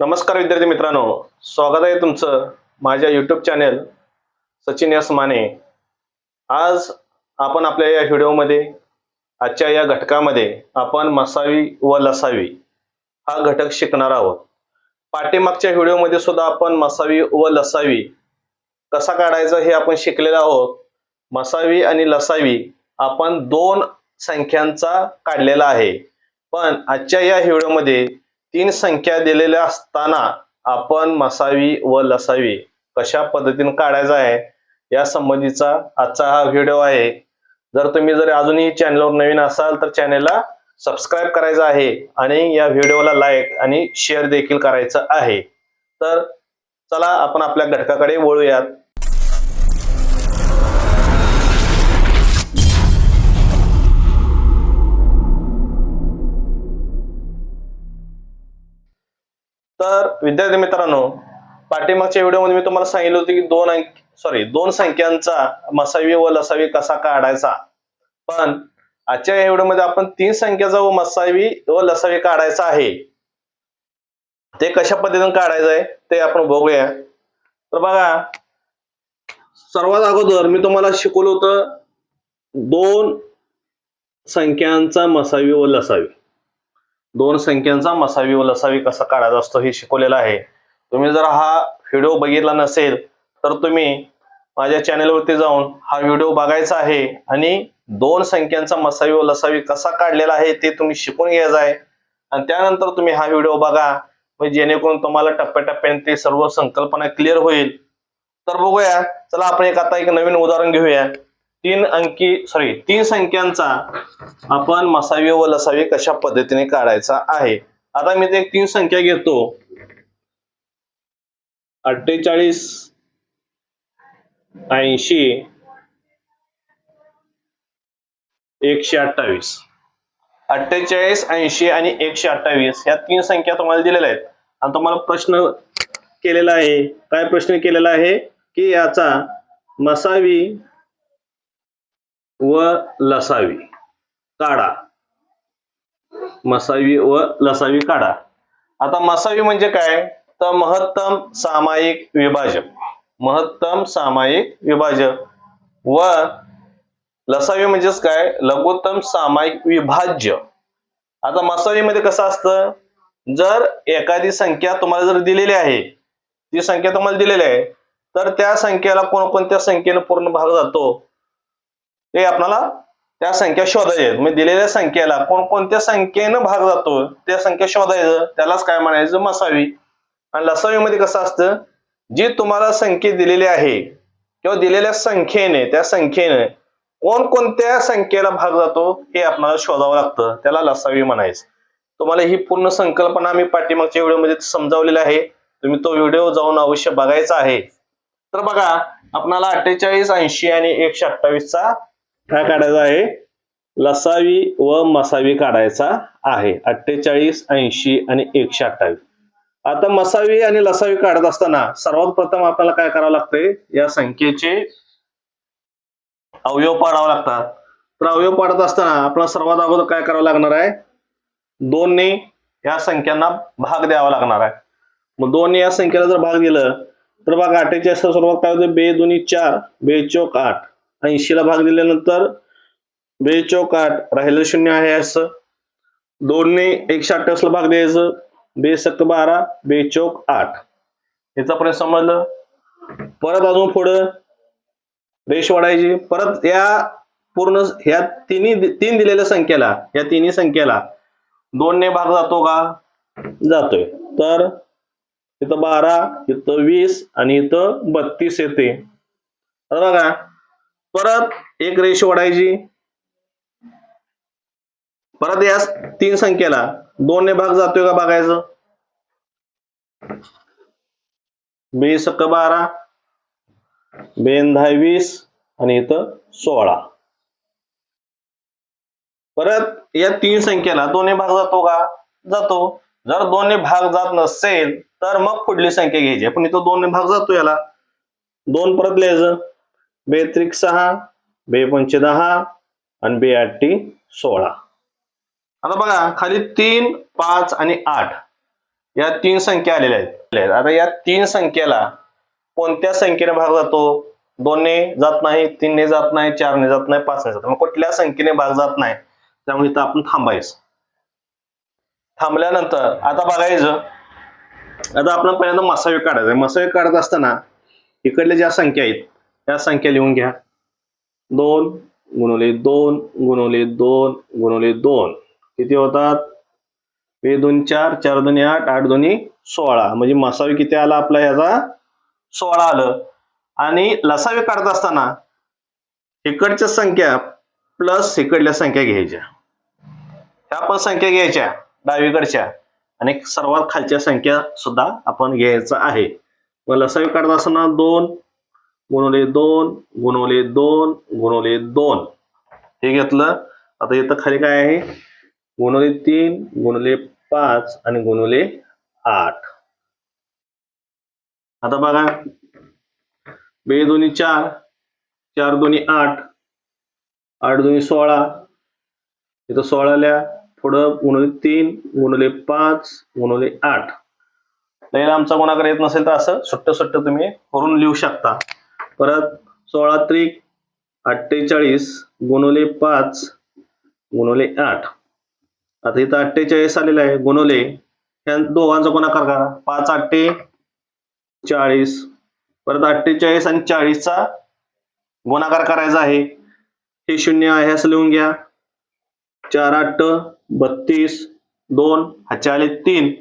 नमस्कार विद्यार्थी मित्रांनो. स्वागत आहे तुमचं माझ्या YouTube channel Sachin yes Mane. आज आपण आपल्या या व्हिडिओमध्ये आजच्या या घटकामध्ये आपण मसावी व लसावी हा घटक शिकणार आहोत. पाठीमागच्या व्हिडिओमध्ये सुद्धा आपण मसावी व लसावी कसा काढायचा हे आपण शिकलेलो आहोत. मसावी आणि लसावी आपण दोन संख्यांचा काढलेला आहे. पण आजच्या या व्हिडिओमध्ये तीन संख्या दिलेल्या असताना आपण मसावी व लसावी कशा पद्धतीने काढायचा आहे या संबंधीचा आजचा हा व्हिडिओ आहे. जर तुम्ही जर अजूनही चॅनलवर नवीन असाल तर चॅनेलला सबस्क्राईब करायचं आहे आणि या व्हिडिओला लाईक आणि शेअर देखील करायचं आहे. तर चला आपण आपल्या घटकाकडे वळूयात. विद्यार्थी मित्रांनो पाठीमागच्या व्हिडिओमध्ये मी तुम्हाला सांगितलं होतं की दोन अंक सॉरी दोन संख्यांचा मसावी व लसावी कसा काढायचा? पण आजच्या या व्हिडिओमध्ये आपण तीन संख्याचा व मसावी व लसावी काढायचा आहे. ते कशा पद्धतीने काढायचं आहे ते आपण बघूया. तर बघा सर्वात अगोदर मी तुम्हाला शिकवलं होतं दोन संख्यांचा मसावी व लसावी. दोन संख्यांचा मसावी व लसावी कसा काढायचा असतो हे शिकवलेलं आहे. तुम्ही जर हा व्हिडिओ बघितला नसेल तर तुम्ही माझ्या चॅनेलवरती जाऊन हा व्हिडिओ बघायचा आहे आणि दोन संख्यांचा मसावी व लसावी कसा काढलेला आहे ते तुम्ही शिकून घ्यायचा आहे. आणि त्यानंतर तुम्ही हा व्हिडिओ बघा म्हणजे जेणेकरून तुम्हाला टप्प्याटप्प्याने ते सर्व संकल्पना क्लिअर होईल. तर बघूया चला आपण एक आता एक नवीन उदाहरण घेऊया. तीन अंकी सॉरी तीन संख्यांचा आपण मसावी व लसावी कशा पद्धतीने काढायचा आहे? आता मी ते तीन संख्या घेतो. अठ्ठेचाळीस ऐंशी एकशे अठ्ठावीस. अठ्ठेचाळीस ऐंशी आणि एकशे अठ्ठावीस या तीन संख्या तुम्हाला दिलेल्या आहेत. आणि तुम्हाला प्रश्न केलेला आहे काय प्रश्न केलेला आहे? की याचा मसावी व लसावी काढा. मसावी व लसावी काढा. आता मसावी म्हणजे काय? तर महत्तम सामायिक विभाजक महत्तम सामायिक विभाजक व लसावी म्हणजेच काय? लघुत्तम सामायिक विभाज्य. आता मसावीमध्ये कसं असतं? जर एखादी संख्या तुम्हाला जर दिलेली आहे ती संख्या तुम्हाला दिलेली आहे तर त्या संख्येला कोणकोणत्या संख्येने पूर्ण भाग जातो? ते आपल्याला त्या संख्या शोधायच्या म्हणजे दिलेल्या संख्येला कोणकोणत्या संख्येनं भाग जातो त्या संख्या शोधायचं त्यालाच काय म्हणायचं? मसावी. आणि लसावीमध्ये कसं असतं? जी तुम्हाला संख्या दिलेली आहे किंवा दिलेल्या संख्येने त्या संख्येने कोणकोणत्या संख्येला भाग जातो हे आपल्याला शोधावं लागतं. त्याला लसावी म्हणायचं. तुम्हाला ही पूर्ण संकल्पना मी पाठीमागच्या व्हिडिओमध्ये समजावलेली आहे. तुम्ही तो व्हिडिओ जाऊन अवश्य बघायचा आहे. तर बघा आपणाला अठ्ठेचाळीस ऐंशी आणि एकशे अठ्ठावीसचा काय काढायचा आहे? लसावी व मसावी काढायचा आहे. अठ्ठेचाळीस ऐंशी आणि एकशे अठ्ठावीस. आता मसावी आणि लसावी काढत असताना सर्वात प्रथम आपल्याला काय करावं लागतंय या संख्येचे अवयव पाडावे लागतात. तर अवयव पाडत असताना आपल्याला सर्वात अगोदर काय करावं लागणार आहे? दोनने या संख्यांना भाग द्यावा लागणार आहे. मग दोन या संख्येला जर भाग दिलं तर बघा अठ्ठेचाळीस सर्वात काय होतं? बे दोन्ही चार. बे चौक आठ. ऐंशीला भाग दिल्यानंतर बे चौक आठ राहिलं शून्य आहे असं. दोनने एकशे अठ्ठावीसला भाग द्यायचं. बे सत्त बारा बे चौक आठ. याचा प्रश्न समजलं. परत अजून पुढं रेष वाढायची. परत या पूर्ण ह्या तिन्ही तीन दिलेल्या संख्येला या तिन्ही संख्येला दोनने भाग जातो का? जातोय. तर इथं बारा इथं वीस आणि इथं बत्तीस येते. बघा परत एक रेष वाढायची. परत या तीन संख्येला. दोनने भाग जातोय का बघायचं? बेस बारा बेन दहा वीस आणि इथं सोळा. परत या तीन संख्येला दोन्ही भाग जातो का? जातो. जर दोन्ही भाग जात नसेल तर मग पुढली संख्या घ्यायची. पण इथं दोन्ही भाग जातो याला. दोन परत लिहायचं. बे त्रिक सहा बे पंच दहा आणि बे आठी सोळा. आता बघा खाली तीन पाच आणि आठ. या तीन संख्या आलेल्या आहेत. आता या तीन संख्येला कोणत्या संख्येने भाग जातो? दोनने जात नाही तीनने जात नाही चारने जात नाही पाचने जात नाही. मग कुठल्या संख्येने भाग जात नाही? त्यामुळे इथं आपण थांबायचं. थांबल्यानंतर आता बघायचं. आता आपण पहिल्यांदा मसावे काढायचं. मसावे काढत असताना इकडल्या ज्या संख्या आहेत या संख्या लिहून घ्या. दोन गुणवले दोन गुणवले दोन गुणवले दोन. किती होतात? हे दोन चार चार दोन्ही आठ आठ दोन्ही सोळा. म्हणजे मसावी किती आला आपला याचा? सोळा आलं. आणि लसावी काढत असताना इकडच्या संख्या प्लस इकडल्या संख्या घ्यायच्या. ह्या पण संख्या घ्यायच्या डावीकडच्या. आणि सर्वात खालच्या संख्या सुद्धा आपण घ्यायचं आहे. मग लसावी काढत असताना दोन गुणवले दोन गुणवले दोन गुणवले दोन. हे घेतलं. आता इथं खाली काय आहे? गुणवले तीन गुणवले पाच आणि गुणवले आठ. आता बघा. बे दोन्ही चार चार दोन्ही आठ आठ दोन्ही सोळा. इथं सोळाल्या पुढं गुणवले तीन गुणवले पाच गुणवले आठ. पहिला आमचा गुणाकार येत नसेल तर असं सुट्ट सुट्ट तुम्ही करून लिहू शकता. परत सोळा त्रिक अठ्ठेचाळीस गुणवले पाच गुणवले आठ. आता इथं अठ्ठेचाळीस आलेलं आहे गुणवले ह्या दोघांचा गुणाकार करा. पाच अठ्ठे चाळीस. परत अठ्ठेचाळीस आणि चाळीसचा गुणाकार करायचा आहे. हे शून्य आहे असं लिहून घ्या. चार आठ बत्तीस दोन हा चाळीस तीन.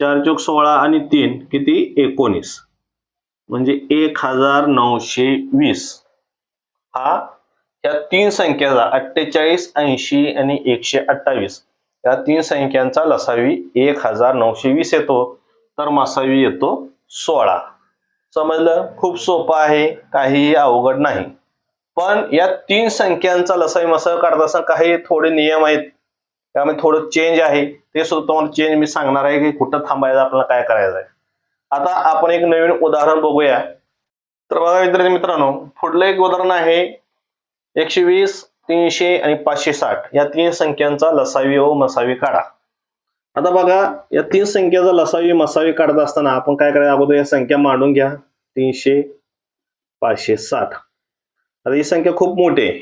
चार चौक सोळा आणि तीन. किती? एकोणीस. म्हणजे एक हजार नऊशे वीस. हा? या तीन संख्याचा अठ्ठेचाळीस ऐंशी आणि एकशे अठ्ठावीस. या तीन संख्यांचा लसावी एक हजार नऊशे वीस येतो. तर मसावी येतो सोळा. समजलं? खूप सोपं आहे. काहीही अवघड नाही. पण या तीन संख्यांचा लसावी मसावी काढत असताना काही थोडे नियम आहेत. त्यामुळे थोडं चेंज आहे. ते सुद्धा तुम्हाला चेंज मी सांगणार आहे की कुठं थांबायचं आपल्याला काय करायचं आहे आता आपण एक नवीन उदाहरण बघूया. तर बघा विद्यार्थी मित्रांनो पुढलं एक उदाहरण आहे एकशे वीस तीनशे आणि पाचशे साठ. या तीन संख्यांचा लसावी व मसावी काढा. आता बघा या तीन संख्याचा लसावी मसावी काढत असताना आपण काय करायचं? अगोदर या संख्या मांडून घ्या. तीनशे पाचशे साठ. आता ही संख्या खूप मोठी आहे.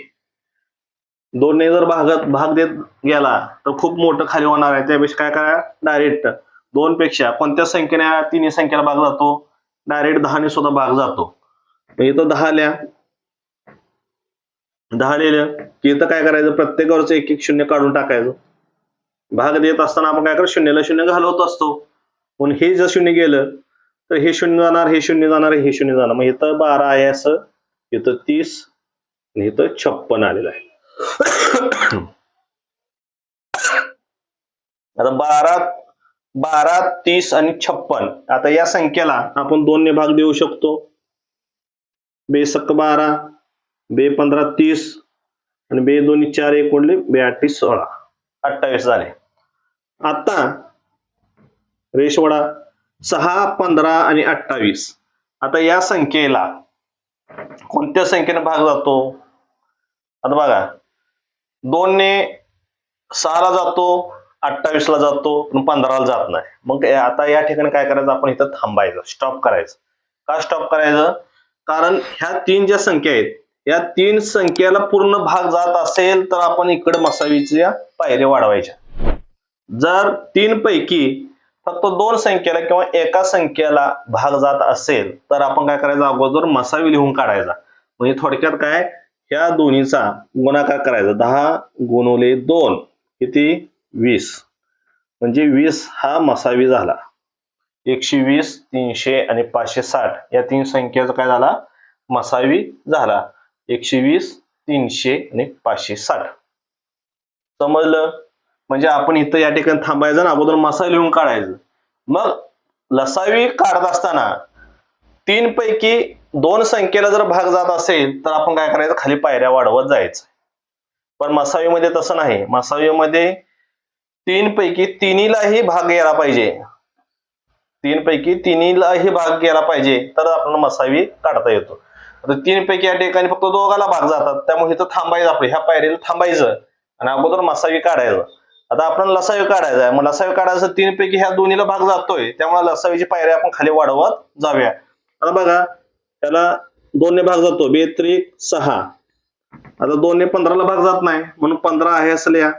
दोनने जर भागात भाग देत गेला तर खूप मोठं खाली होणार आहे. त्यापेक्षा काय करा? डायरेक्ट दोन पेक्षा कोणत्या संख्येने तिन्ही संख्येला भाग जातो? डायरेक्ट दहाने सुद्धा भाग जातो. मग इथं दहा लिहा दहा लिहिलं की इथं काय करायचं? प्रत्येकावरच एक एक शून्य काढून टाकायचं. भाग देत असताना आपण काय करतो शून्याला शून्य घालवत असतो. पण हे जर शून्य गेलं तर हे शून्य जाणार हे शून्य जाणार हे शून्य जाणार. मग इथं बारा आहे असं इथं तीस आणि इथं छप्पन आलेलं आहे. आता बारा बारा तीस आणि छप्पन. आता या संख्येला आपण दोनने भाग देऊ शकतो. बेसक बारा बे पंधरा तीस आणि बे दोन्ही चार एक उडले बे अठ्ठीस सोळा. अठ्ठावीस झाले. आता रेशवडा सहा पंधरा आणि अठ्ठावीस. आता या संख्येला कोणत्या संख्येने भाग जातो? आता बघा. दोनने सहाला जातो अठ्ठावीसला जातो पण पंधराला जात नाही. मग आता या ठिकाणी काय करायचं? आपण इथं थांबायचं. स्टॉप करायचं. का स्टॉप करायचं? कारण ह्या तीन ज्या संख्या आहेत या तीन संख्येला पूर्ण भाग जात असेल तर आपण इकडे मसावीच्या पायऱ्या वाढवायच्या. जर तीन पैकी फक्त दोन संख्येला किंवा एका संख्येला भाग जात असेल तर आपण काय करायचं? अगोदर मसावी लिहून काढायचा. म्हणजे थोडक्यात काय? ह्या दोन्हीचा गुणाकार करायचा. दहा गुणवले दोन. किती? वीस. म्हणजे वीस हा मसावी झाला. एकशे वीस तीनशे आणि पाचशे साठ या तीन संख्येचा काय झाला? मसावी झाला. एकशे वीस तीनशे आणि पाचशे साठ. समजलं? म्हणजे आपण इथं या ठिकाणी थांबायचं ना अगोदर मसावी लिहून काढायचं. मग लसावी काढत असताना तीन पैकी दोन संख्येला जर भाग जात असेल तर आपण काय करायचं? खाली पायऱ्या वाढवत जायचं. पण मसावीमध्ये तसं नाही. मसावीमध्ये तीन पैकी तिन्हीलाही भाग गेला पाहिजे. तीन पैकी तिन्हीलाही भाग गेला पाहिजे तर आपल्याला मसावी काढता येतो. आता तीन पैकी या ठिकाणी फक्त दोघाला भाग जातात त्यामुळे इथं थांबायचं आपलं ह्या पायरीला थांबायचं आणि अगोदर मसावी काढायचं. आता आपण लसावी काढायचा आहे मग लसावी काढायचं तीन पैकी ह्या दोन्हीला भाग जातोय त्यामुळे लसावीची पायरी आपण खाली वाढवत जाऊया. आता बघा त्याला दोनने भाग जातो बेत्रिक सहा. आता दोनने पंधराला भाग जात नाही म्हणून पंधरा आहे असं लिहा.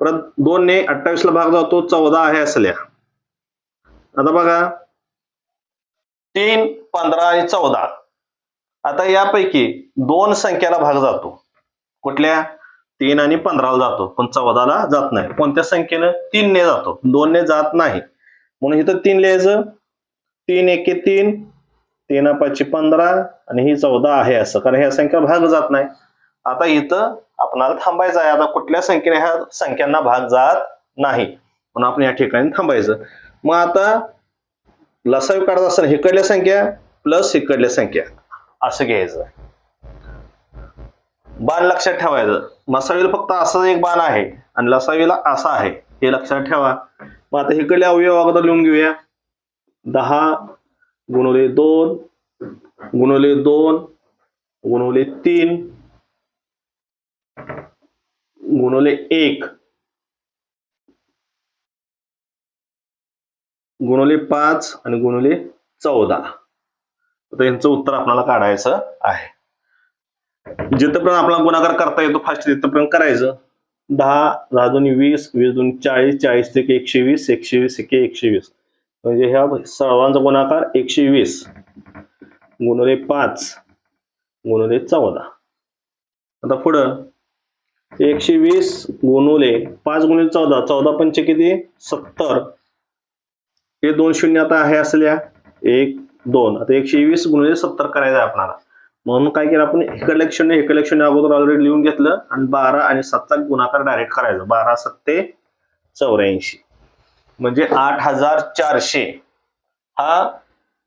परत दोनने अठ्ठावीसला भाग जातो चौदा आहे असल्या. आता बघा. तीन पंधरा आणि चौदा. आता यापैकी दोन संख्याला भाग जातो. कुठल्या? तीन आणि पंधराला जातो. पण चौदाला जात नाही. कोणत्या संख्येनं? तीनने जातो. दोनने जात नाही. म्हणून इथं तीन लिहायचं. तीन एके तीन. तीन पाचशे पंधरा. आणि ही चौदा आहे असं. कारण ह्या संख्या भाग जात नाही. आता इथं आपणाला थांबायचं आहे. आता कुठल्या संख्येने ह्या संख्यांना भाग जात नाही. म्हणून आपण या ठिकाणी थांबायचं. मग आता लसावी काढत असताना हिकडल्या संख्या प्लस हिकडल्या संख्या. असं घ्यायचं. बाण लक्षात ठेवायचं. मसावीला फक्त असं एक बाण आहे आणि लसावीला असा आहे. हे लक्षात ठेवा. मग आता इकडले अवयव अगोदर लिहून घेऊया. दहा गुणवले दोन गुणवले दोन गुणवले तीन गुणवले एक. गुणवले पाच आणि गुणवले चौदा. आता यांचं उत्तर आपल्याला काढायचं आहे. जिथपर्यंत आपल्याला गुणाकार करता येतो फास्ट तिथपर्यंत करायचं दहा दहा दोन्ही वीस वीस दोन चाळीस चाळीस ते एकशे वीस एकशे वीस एके एकशे वीस. म्हणजे ह्या सर्वांचा गुणाकार एकशे वीस. गुणवले पाच गुणवले चौदा. आता पुढं एकशे वीस गुणवले पाच गुणवले चौदा. चौदा पंचे किती? सत्तर. हे दोन शून्य आता आहे असल्या. एक दोन. आता एकशे वीस गुणवले सत्तर करायचं आहे आपल्याला म्हणून काय केलं आपण? इकडलं एक शून्य इकडलं एक शून्य अगोदर ऑलरेडी लिहून घेतलं आणि बारा आणि सातचा गुणाकार डायरेक्ट करायचं. बारा सत्ते चौऱ्याऐंशी. म्हणजे आठ हजार चारशे. हा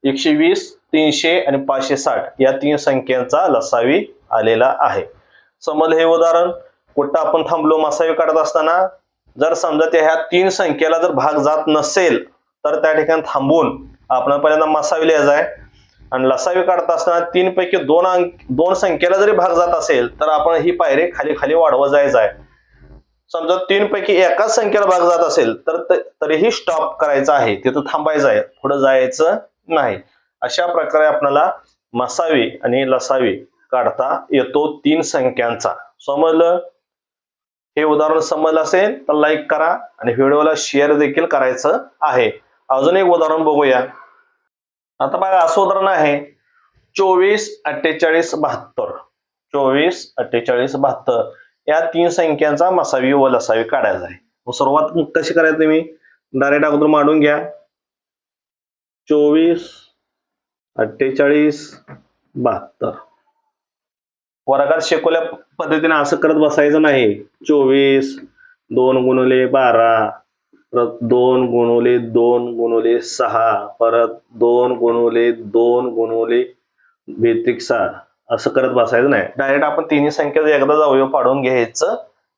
एकशे वीस तीनशे आणि पाचशे साठ या तीन संख्यांचा लसावी आलेला आहे. समजलं हे उदाहरण? कुठं आपण थांबलो मसावी काढत असताना जर समजा त्या ह्या तीन संख्येला जर भाग जात नसेल तर त्या ठिकाणी थांबून आपण पहिल्यांदा मसावी लिहायचा आहे. आणि लसावी काढत असताना तीन पैकी दोन अंक दोन संख्येला जरी भाग जात असेल तर आपण ही पायरी खाली खाली वाढवत जायचं आहे. समजा तीन पैकी एकाच संख्येला भाग जात असेल तर तरीही स्टॉप करायचा आहे. तिथं थांबायचं आहे. पुढे जायचं नाही. अशा प्रकारे आपल्याला मसावी आणि लसावी काढता येतो तीन संख्यांचा. समजलं? हे उदाहरण समजलं असेल तर लाईक करा आणि व्हिडिओला शेअर देखील करायचं आहे. अजून एक उदाहरण बघूया. आता बघा असं उदाहरण आहे. चोवीस अठ्ठेचाळीस बहात्तर. चोवीस अठ्ठेचाळीस बहात्तर. या तीन संख्यांचा मसावी व लसावी काढायचा आहे. मग सर्वात कशी करायचं तुम्ही? डायरेक्ट अगोदर मांडून घ्या. चोवीस अठ्ठेचाळीस बहात्तर. वर्गात शिकवल्या पद्धतीने असं करत बसायचं नाही. चोवीस दोन गुणवले बारा परत दोन गुणवले दोन गुणवले सहा परत दोन गुणवले दोन गुणवले बेतिक सहा. असं करत बसायचं नाही. डायरेक्ट आपण तिन्ही संख्या एकदा अवयव पाडून घ्यायचं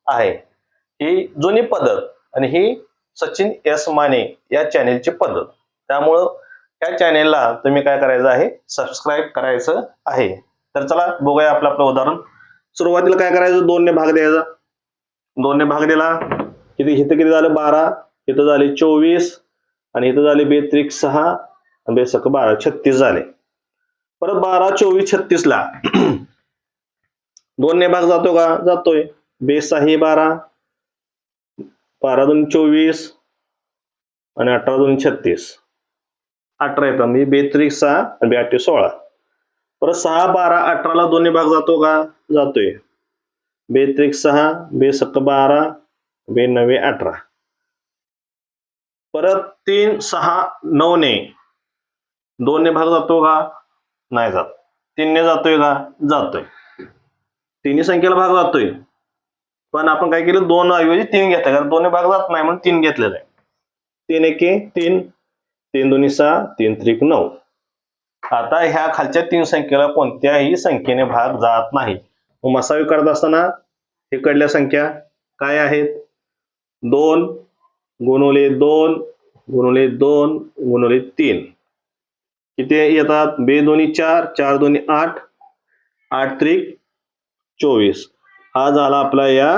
आहे. ही जुनी पद्धत आणि ही सचिन एस माने या चॅनेलची पद्धत. त्यामुळं त्या चॅनेलला तुम्ही काय करायचं आहे? सबस्क्राईब करायचं आहे. तर चला बघूया आपलं आपलं उदाहरण. सुरुवातीला काय करायचं? दोनने भाग द्यायचा. दोनने भाग दिला. किती इथं किती झालं? बारा. इथं झाले चोवीस. आणि इथं झाले बेत्रिक सहा. आणि बेसक बारा. छत्तीस झाले. परत बारा चोवीस छत्तीस ला दोनने भाग जातो का? जातोय. बेस आहे बारा. बारा दोन चोवीस. आणि अठरा दोन छत्तीस. अठरा येतात. म्हणजे बेत्रिक सहा आणि बेआठे सोळा. परत सहा बारा अठराला दोन्ही भाग जातो का? जातोय. बे त्रिक सहा बे बेसक बारा बे नवे अठरा. परत तीन सहा नऊने दोनने भाग जातो का? नाही जात. तीनने जातोय का? जातोय. तिन्ही संख्येला भाग जातोय. पण आपण काय केलं? दोन ऐवजी तीन घेतलं. कारण दोन्ही भाग जात नाही म्हणून तीन घेतलेलं आहे. तीन एके तीन तीन दोन्ही सहा तीन त्रिक नऊ. आता ह्या खालच्या तीन संख्येला कोणत्याही संख्येने भाग जात नाही. मसावी करत असताना इकडल्या संख्या काय आहेत? दोन गुणवले दोन गुणवले दोन गुणवले तीन. किती येतात? बे दोन्ही चार चार दोन्ही आठ आठ त्रिक चोवीस. हा झाला आपला या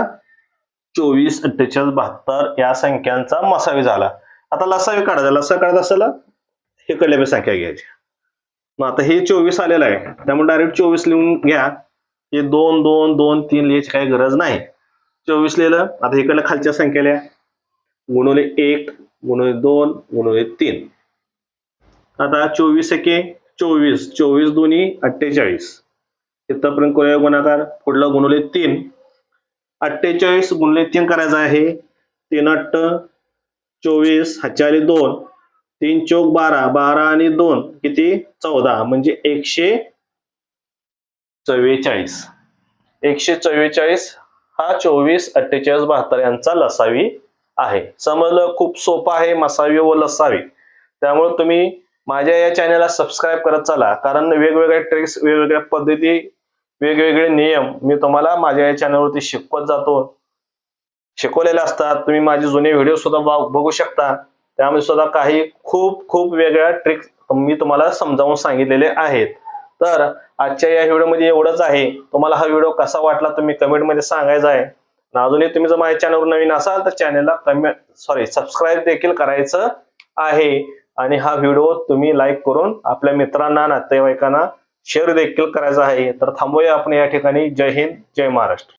चोवीस अठ्ठेचाळीस बहात्तर या संख्यांचा मसावी झाला. आता लसावी काढायचा. लसा काढत असताना हे कडल्या संख्या घ्यायची. मग आता हे चोवीस आलेलं आहे. त्यामुळे डायरेक्ट चोवीस लिहून घ्या. हे दोन दोन दोन तीन लिहायची काही गरज नाही. चोवीस लिहिलं. आता इकडल्या खालच्या संख्या लिहा गुणवले एक गुणवले दोन गुणवले तीन. आता चोवीस एके चोवीस चोवीस दोन्ही अठ्ठेचाळीस. इथपर्यंत करूया गुणाकार. पुढलं गुणवले तीन. अठ्ठेचाळीस गुणले तीन करायचं आहे. तीन अठ्ठ चोवीस हजार दोन. तीन चौक बारा बारा आणि दोन किती? चौदा म्हणजे एकशे चव्वेचाळीस. एकशे चव्वेचाळीस हा चोवीस अठ्ठेचाळीस बहात्तर यांचा लसावी आहे. समजलं? खूप सोपं आहे मसावी व लसावी. त्यामुळे तुम्ही माझ्या या चॅनलला सबस्क्राईब करत चला कारण वेगवेगळ्या ट्रिक्स वेगवेगळ्या पद्धती वेगवेगळे नियम मी तुम्हाला माझ्या या चॅनलवरती शिकवत जातो. शिकवलेले असतात. तुम्ही माझे जुने व्हिडिओ सुद्धा बघू शकता. त्यामध्ये सुद्धा काही खूप खूप वेगळ्या ट्रिक्स मी तुम्हाला समजावून सांगितलेले आहेत. तर आजच्या या व्हिडिओमध्ये एवढंच आहे. तुम्हाला हा व्हिडिओ कसा वाटला तुम्ही कमेंटमध्ये सांगायचा आहे. अजूनही तुम्ही जर माझ्या चॅनलवर नवीन असाल तर चॅनलला कमेंट सॉरी सबस्क्राईब देखील करायचं आहे. आणि हा व्हिडिओ तुम्ही लाईक करून आपल्या मित्रांना नातेवाईकांना शेअर देखील करायचा आहे. तर थांबूया आपण या ठिकाणी. जय हिंद जय महाराष्ट्र.